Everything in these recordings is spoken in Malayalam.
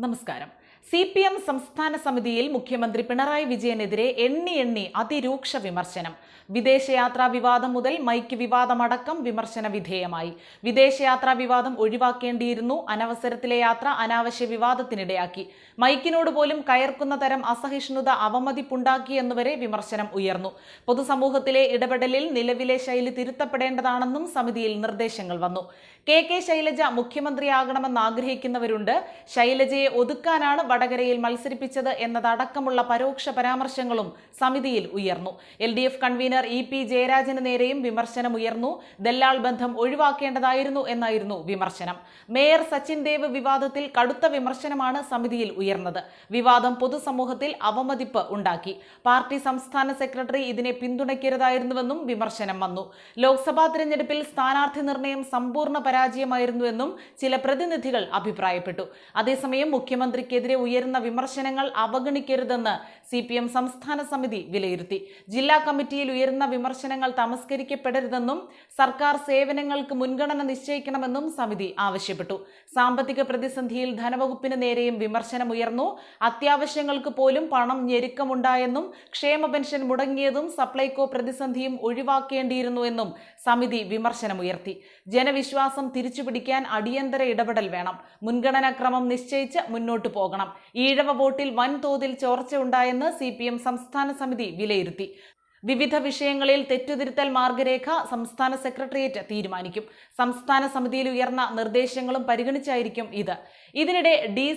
നമസ്കാരം. സി പി എം സംസ്ഥാന സമിതിയിൽ മുഖ്യമന്ത്രി പിണറായി വിജയനെതിരെ എണ്ണി എണ്ണി അതിരൂക്ഷ വിമർശനം. വിദേശയാത്രാ വിവാദം മുതൽ മൈക്ക് വിവാദമടക്കം വിമർശന വിധേയമായി. വിദേശയാത്രാ വിവാദം ഒഴിവാക്കേണ്ടിയിരുന്നു അനവസരത്തിലെ യാത്ര അനാവശ്യ വിവാദത്തിനിടയാക്കി. മൈക്കിനോട് പോലും കയർക്കുന്ന തരം അസഹിഷ്ണുത അവമതിപ്പുണ്ടാക്കി എന്നുവരെ വിമർശനം ഉയർന്നു. പൊതുസമൂഹത്തിലെ ഇടപെടലിൽ നിലവിലെ ശൈലി തിരുത്തപ്പെടേണ്ടതാണെന്നും സമിതിയിൽ നിർദ്ദേശങ്ങൾ വന്നു. കെ കെ ശൈലജ മുഖ്യമന്ത്രിയാകണമെന്ന് ആഗ്രഹിക്കുന്നവരുണ്ട് ശൈലജയെ ഒതുക്കാനാണ് വടകരയിൽ മത്സരിപ്പിച്ചത് എന്നതടക്കമുള്ള പരോക്ഷ പരാമർശങ്ങളും സമിതിയിൽ ഉയർന്നു. L D F convener E P ജയരാജന് നേരെയും വിമർശനം ഉയർന്നു ദല്ലാൾ ബന്ധം ഒഴിവാക്കേണ്ടതായിരുന്നു എന്നായിരുന്നു വിമർശനം. മേയർ സച്ചിൻ ദേവ് വിവാദത്തിൽ കടുത്ത വിമർശനമാണ് സമിതിയിൽ ഉയർന്നത്. വിവാദം പൊതുസമൂഹത്തിൽ അവമതിപ്പ് ഉണ്ടാക്കി. പാർട്ടി സംസ്ഥാന സെക്രട്ടറി ഇതിനെ പിന്തുണയ്ക്കരുതായിരുന്നുവെന്നും വിമർശനം വന്നു. ലോക്സഭാ തിരഞ്ഞെടുപ്പിൽ സ്ഥാനാർത്ഥി നിർണയം സമ്പൂർണ പരാജയമായിരുന്നുവെന്നും ചില പ്രതിനിധികൾ അഭിപ്രായപ്പെട്ടു. അതേസമയം മുഖ്യമന്ത്രിക്കെതിരെ ഉയരുന്ന വിമർശനങ്ങൾ അവഗണിക്കരുതെന്ന് സി പി എം സംസ്ഥാന സമിതി വിലയിരുത്തി. ജില്ലാ കമ്മിറ്റിയിൽ ഉയരുന്ന വിമർശനങ്ങൾ തമസ്കരിക്കപ്പെടരുതെന്നും സർക്കാർ സേവനങ്ങൾക്ക് മുൻഗണന നിശ്ചയിക്കണമെന്നും സമിതി ആവശ്യപ്പെട്ടു. സാമ്പത്തിക പ്രതിസന്ധിയിൽ ധനവകുപ്പിന് നേരെയും വിമർശനം ഉയർന്നു. അത്യാവശ്യങ്ങൾക്ക് പോലും പണം ഞെരുക്കമുണ്ടായെന്നും ക്ഷേമ പെൻഷൻ മുടങ്ങിയതും സപ്ലൈകോ പ്രതിസന്ധിയും ഒഴിവാക്കേണ്ടിയിരുന്നുവെന്നും സമിതി വിമർശനമുയർത്തി ജനവിശ്വാസം തിരിച്ചുപിടിക്കാൻ അടിയന്തര ഇടപെടൽ വേണം. മുൻഗണനാക്രമം നിശ്ചയിച്ച് മുന്നോട്ടു പോകണം. ഈഴവ വോട്ടിൽ വൻതോതിൽ ചോർച്ച ഉണ്ടായെന്ന് സി സംസ്ഥാന സമിതി വിലയിരുത്തി. വിവിധ വിഷയങ്ങളിൽ തെറ്റുതിരുത്തൽ മാർഗരേഖ സംസ്ഥാന സെക്രട്ടേറിയറ്റ് തീരുമാനിക്കും. സംസ്ഥാന സമിതിയിൽ ഉയർന്ന നിർദ്ദേശങ്ങളും പരിഗണിച്ചായിരിക്കും ഇത്. ഇതിനിടെ ഡി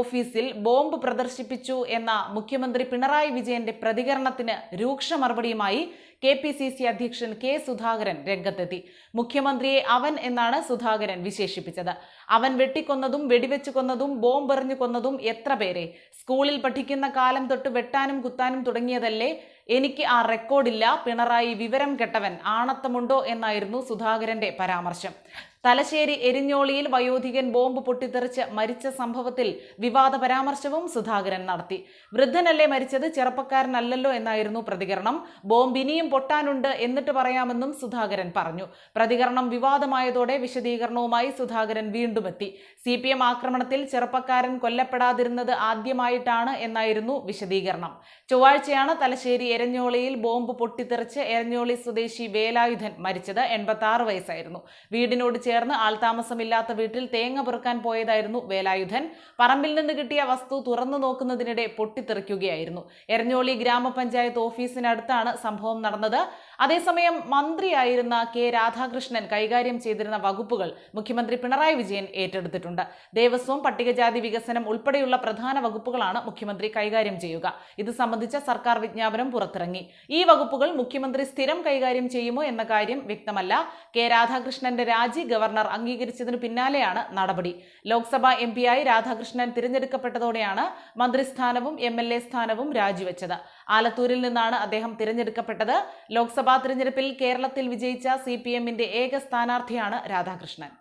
ഓഫീസിൽ ബോംബ് പ്രദർശിപ്പിച്ചു എന്ന മുഖ്യമന്ത്രി പിണറായി വിജയന്റെ പ്രതികരണത്തിന് രൂക്ഷ മറുപടിയുമായി കെ പി സി സി അധ്യക്ഷൻ കെ സുധാകരൻ രംഗത്തെത്തി. മുഖ്യമന്ത്രിയെ അവൻ എന്നാണ് സുധാകരൻ വിശേഷിപ്പിച്ചത്. അവൻ വെട്ടിക്കൊന്നതും വെടിവെച്ചു കൊന്നതും ബോംബെറിഞ്ഞു കൊന്നതും എത്ര പേരെ? സ്കൂളിൽ പഠിക്കുന്ന കാലം തൊട്ട് വെട്ടാനും കുത്താനും തുടങ്ങിയതല്ലേ? എനിക്ക് ആ റെക്കോർഡില്ല പിണറായി വിവരം കെട്ടവൻ ആണത്തമുണ്ടോ എന്നായിരുന്നു സുധാകരന്റെ പരാമർശം. തലശ്ശേരി എരിഞ്ഞോളിയിൽ വയോധികൻ ബോംബ് പൊട്ടിത്തെറിച്ച് മരിച്ച സംഭവത്തിൽ വിവാദ പരാമർശവും സുധാകരൻ നടത്തി. വൃദ്ധനല്ലേ മരിച്ചത്? ചെറുപ്പക്കാരനല്ലല്ലോ എന്നായിരുന്നു പ്രതികരണം. ബോംബ് ഇനിയും പൊട്ടാനുണ്ട് എന്നിട്ട് പറയാമെന്നും സുധാകരൻ പറഞ്ഞു. പ്രതികരണം വിവാദമായതോടെ വിശദീകരണവുമായി സുധാകരൻ വീണ്ടും എത്തി. സി ആക്രമണത്തിൽ ചെറുപ്പക്കാരൻ കൊല്ലപ്പെടാതിരുന്നത് ആദ്യമായിട്ടാണ് എന്നായിരുന്നു വിശദീകരണം. ചൊവ്വാഴ്ചയാണ് തലശ്ശേരി എരഞ്ഞോളിയിൽ ബോംബ് പൊട്ടിത്തെറിച്ച് എരഞ്ഞോളി സ്വദേശി വേലായുധൻ മരിച്ചത് എൺപത്തി വയസ്സായിരുന്നു. വീടിനോട് ചേർന്ന് ആൾതാമസമില്ലാത്ത വീട്ടിൽ തേങ്ങ പെറുക്കാൻ പോയതായിരുന്നു വേലായുധൻ. പറമ്പിൽ നിന്ന് കിട്ടിയ വസ്തു തുറന്നു നോക്കുന്നതിനിടെ പൊട്ടിത്തെറിക്കുകയായിരുന്നു. എരഞ്ഞോളി ഗ്രാമപഞ്ചായത്ത് ഓഫീസിനടുത്താണ് സംഭവം നടന്നത്. അതേസമയം മന്ത്രിയായിരുന്ന കെ രാധാകൃഷ്ണൻ കൈകാര്യം ചെയ്തിരുന്ന വകുപ്പുകൾ മുഖ്യമന്ത്രി പിണറായി വിജയൻ ഏറ്റെടുത്തിട്ടുണ്ട്. ദേവസ്വം പട്ടികജാതി വികസനം ഉൾപ്പെടെയുള്ള പ്രധാന വകുപ്പുകളാണ് മുഖ്യമന്ത്രി കൈകാര്യം ചെയ്യുക. ഇത് സംബന്ധിച്ച സർക്കാർ വിജ്ഞാപനം പുറത്തിറങ്ങി. ഈ വകുപ്പുകൾ മുഖ്യമന്ത്രി സ്ഥിരം കൈകാര്യം ചെയ്യുമോ എന്ന കാര്യം വ്യക്തമല്ല. കെ രാധാകൃഷ്ണന്റെ രാജി ഗവർണർ അംഗീകരിച്ചതിനു പിന്നാലെയാണ് നടപടി. ലോക്സഭാ എം പിയായി രാധാകൃഷ്ണൻ തിരഞ്ഞെടുക്കപ്പെട്ടതോടെയാണ് മന്ത്രിസ്ഥാനവും എം എൽ എ സ്ഥാനവും രാജിവെച്ചത്. ആലത്തൂരിൽ നിന്നാണ് അദ്ദേഹം തിരഞ്ഞെടുക്കപ്പെട്ടത്. ലോക്സഭാ തിരഞ്ഞെടുപ്പിൽ കേരളത്തിൽ വിജയിച്ച സി പി എമ്മിന്റെ ഏക സ്ഥാനാർത്ഥിയാണ് രാധാകൃഷ്ണൻ.